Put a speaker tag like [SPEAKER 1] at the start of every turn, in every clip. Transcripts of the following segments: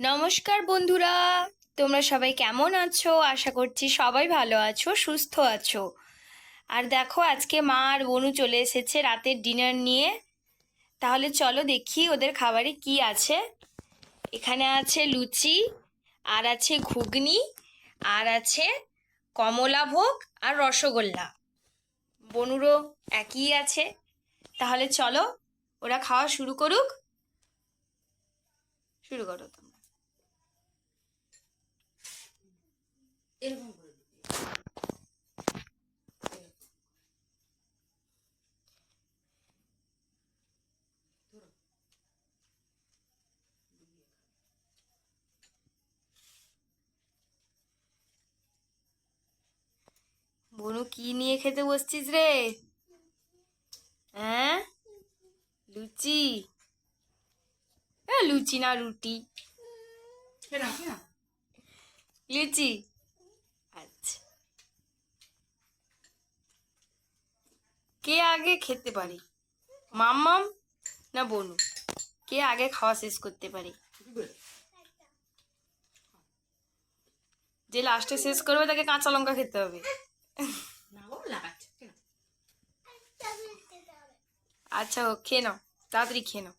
[SPEAKER 1] নমস্কার বন্ধুরা, তোমরা সবাই কেমন আছো? আশা করছি সবাই ভালো আছো, সুস্থ আছো। আর দেখো, আজকে মা আর বনু চলে এসেছে রাতের ডিনার নিয়ে। তাহলে চলো দেখি ওদের খাবারে কি আছে। এখানে আছে লুচি, আর আছে ঘুগনি, আর আছে কমলাভোগ আর রসগোল্লা। বনুরও একই আছে। তাহলে চলো, ওরা খাওয়া শুরু করুক। শুরু করো তোমরা।
[SPEAKER 2] এরকম করে দিবি।
[SPEAKER 1] বনু কি নিয়ে খেতে বসছিস রে? হ্যাঁ? লুচি? লুচি না রুটি। লুচি আচ্ছা কে আগে খেতে পারে? মাম্মাম না বনু? কে আগে খাওয়া শেষ করতে পারে? যে লাস্টে শেষ করবে তাকে কাঁচা লঙ্কা খেতে হবে। আচ্ছা ও খেয়ে নাও। তাড়াতাড়ি খেয়ে নাও।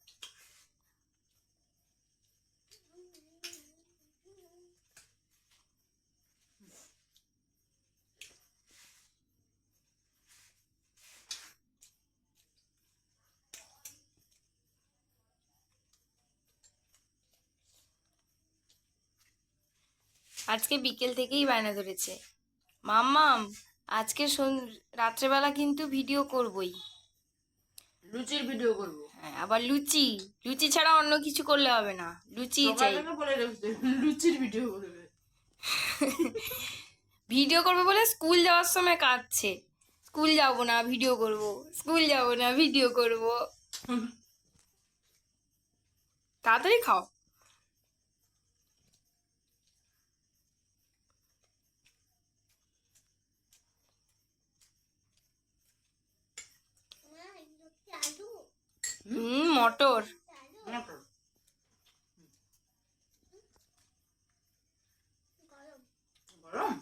[SPEAKER 1] আজকে বিকেল থেকেই বায়না ধরেছে। মাম্মাম আজকে রাত্রেবেলা কিন্তু ভিডিও করবই।
[SPEAKER 2] লুচির ভিডিও করব।
[SPEAKER 1] হ্যাঁ আবার লুচি। লুচি ছাড়া অন্য কিছু করলে হবে না। লুচি চাই।
[SPEAKER 2] লুচির ভিডিও করবে।
[SPEAKER 1] ভিডিও করবে বলে স্কুল যাওয়ার সময় কাঁদছে। স্কুল যাব না ভিডিও করব। স্কুল যাব না ভিডিও করব। তাড়াতাড়ি খাও। হুম মটর।
[SPEAKER 2] গরম।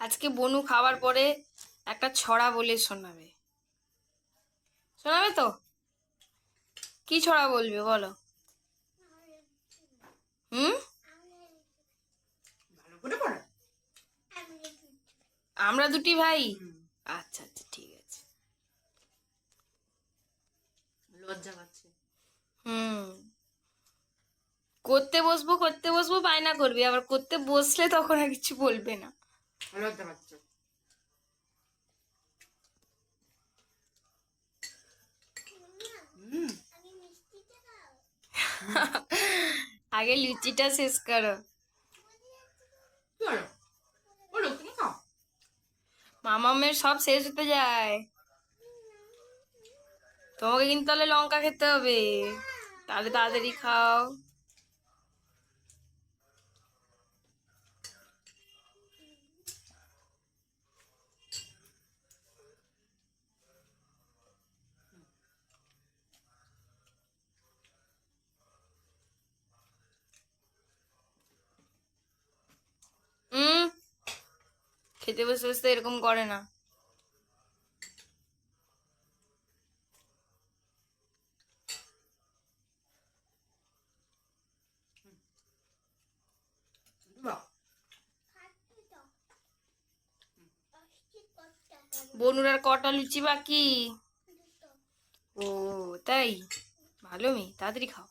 [SPEAKER 1] আজকে বনু খাওয়ার পরে একটা ছড়া বলে শোনাবে। শোনাবে তো? কি ছড়া বলবে বলো? হুম? আমরা দুটি ভাই? আচ্ছা আচ্ছা ঠিক আছে।
[SPEAKER 2] লজ্জা পাচ্ছে।
[SPEAKER 1] হুম। করতে বসবো করতে বসবো বায়না করবি। আবার করতে বসলে তখন আর কিছু বলবে না।
[SPEAKER 2] লজ্জা পাচ্ছে। হুম।
[SPEAKER 1] আগে লুচিটা শেষ করো।
[SPEAKER 2] মামা
[SPEAKER 1] মামামের সব শেষ হতে যায়। তোমাকে কিন্তু তাহলে লঙ্কা খেতে হবে। তাহলে তাড়াতাড়ি খাও। খেতে বসে বসে এরকম করে না।
[SPEAKER 2] বাহ
[SPEAKER 1] বনুর আর কটা লুচি বাকি? ও, তাই? ভালো মেয়ে, তাড়াতাড়ি খাও।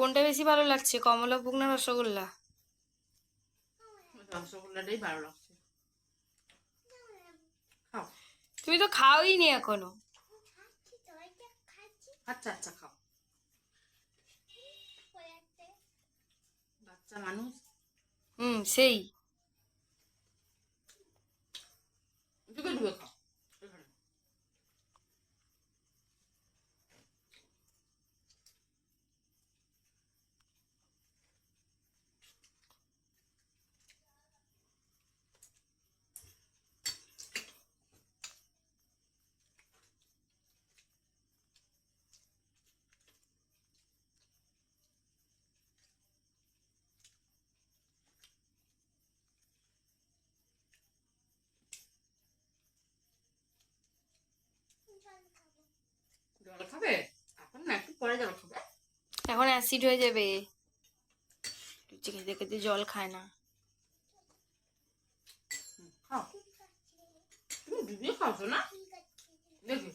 [SPEAKER 1] কোনটা বেশি ভালো লাগছে? কমলাভোগ না রসগোল্লা?
[SPEAKER 2] রসগোল্লাটাই ভালো লাগছে।
[SPEAKER 1] তুমি তো খাওই নি এখনও।
[SPEAKER 2] আচ্ছা আচ্ছা খাও। বাচ্চা মানুষ।
[SPEAKER 1] হুম সেই।
[SPEAKER 2] ডুবে খাও এখানে। জল খাবে এখন না ঠিক আছে?
[SPEAKER 1] এখন অ্যাসিড হয়ে যাবে। লুচি খেতে খেতে জল খায় না।
[SPEAKER 2] তুমি খাওছো না? দেখি।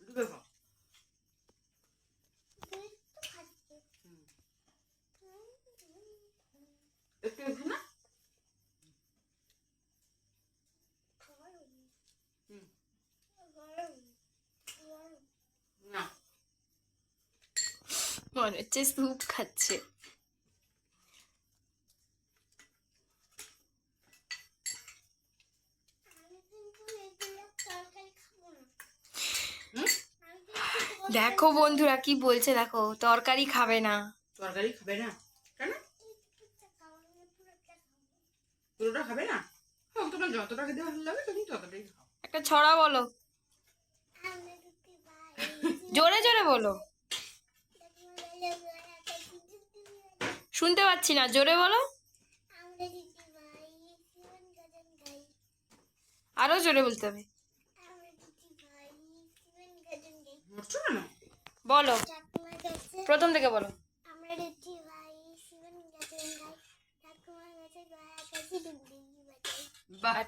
[SPEAKER 2] খাও হুম, একটু একটু না হুম, না
[SPEAKER 1] মনে হচ্ছে স্যুপ খাচ্ছে। দেখো বন্ধুরা কি বলছে দেখো তরকারি খাবে না।
[SPEAKER 2] তরকারি খাবে না? কেন? পুরোটা খাবে না? তোমার যতটা খেতে ভালো লাগে তুমি ততটাই খাও।
[SPEAKER 1] একটা ছড়া বলো। জোরে জোরে বলো। শুনতে পাচ্ছি না জোরে বলো। আরও জোরে বলতে হবে। বলো প্রথম থেকে বলো।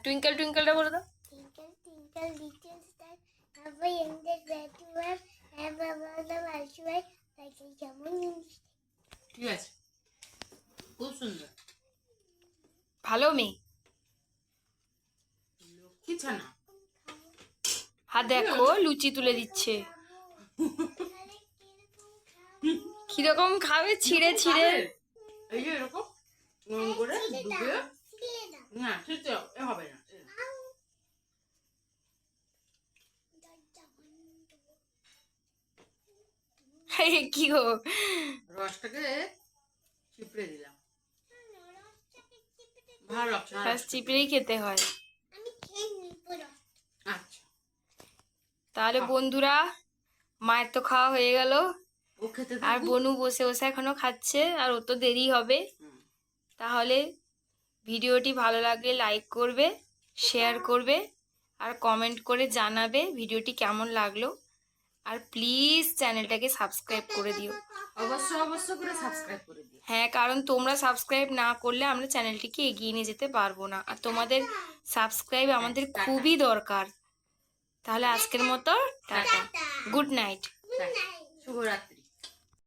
[SPEAKER 1] টুইঙ্কেল টুইঙ্কেলটা বলে দাও।
[SPEAKER 3] Twinkle, twinkle, little star, how I ended that you have, have about the world you
[SPEAKER 2] ঠিক আছে খুব সুন্দর
[SPEAKER 1] ভালো মেয়ে
[SPEAKER 2] লক্ষ্মী ছানা
[SPEAKER 1] আর দেখো লুচি তুলে দিচ্ছে কীরকম খাবে ছিঁড়ে ছিঁড়ে
[SPEAKER 2] এই যে এরকম করে
[SPEAKER 3] না
[SPEAKER 2] না ঠিক হবে না
[SPEAKER 1] কি গো?
[SPEAKER 2] রসটাকে চিপড়ে দিলাম। ভালো
[SPEAKER 1] চিপড়েই খেতে হয়।
[SPEAKER 2] আচ্ছা।
[SPEAKER 1] তাহলে বন্ধুরা মায়ের তো খাওয়া হয়ে গেল। আর বনু বসে বসে এখনও খাচ্ছে আর ও তো দেরি হবে। তাহলে ভিডিওটি ভালো লাগলে লাইক করবে শেয়ার করবে আর কমেন্ট করে জানাবে ভিডিওটি কেমন লাগল। আর প্লিজ চ্যানেলটাকে সাবস্ক্রাইব করে দিও।
[SPEAKER 2] অবশ্য অবশ্য করে সাবস্ক্রাইব করে দিও।
[SPEAKER 1] হ্যাঁ কারণ তোমরা সাবস্ক্রাইব না করলে আমরা চ্যানেলটিকে এগিয়ে নিয়ে যেতে পারব না। আর তোমাদের সাবস্ক্রাইব আমাদের খুবই দরকার। তাহলে আজকের মতো টাটা। গুড নাইট
[SPEAKER 2] শুভরাত্রি।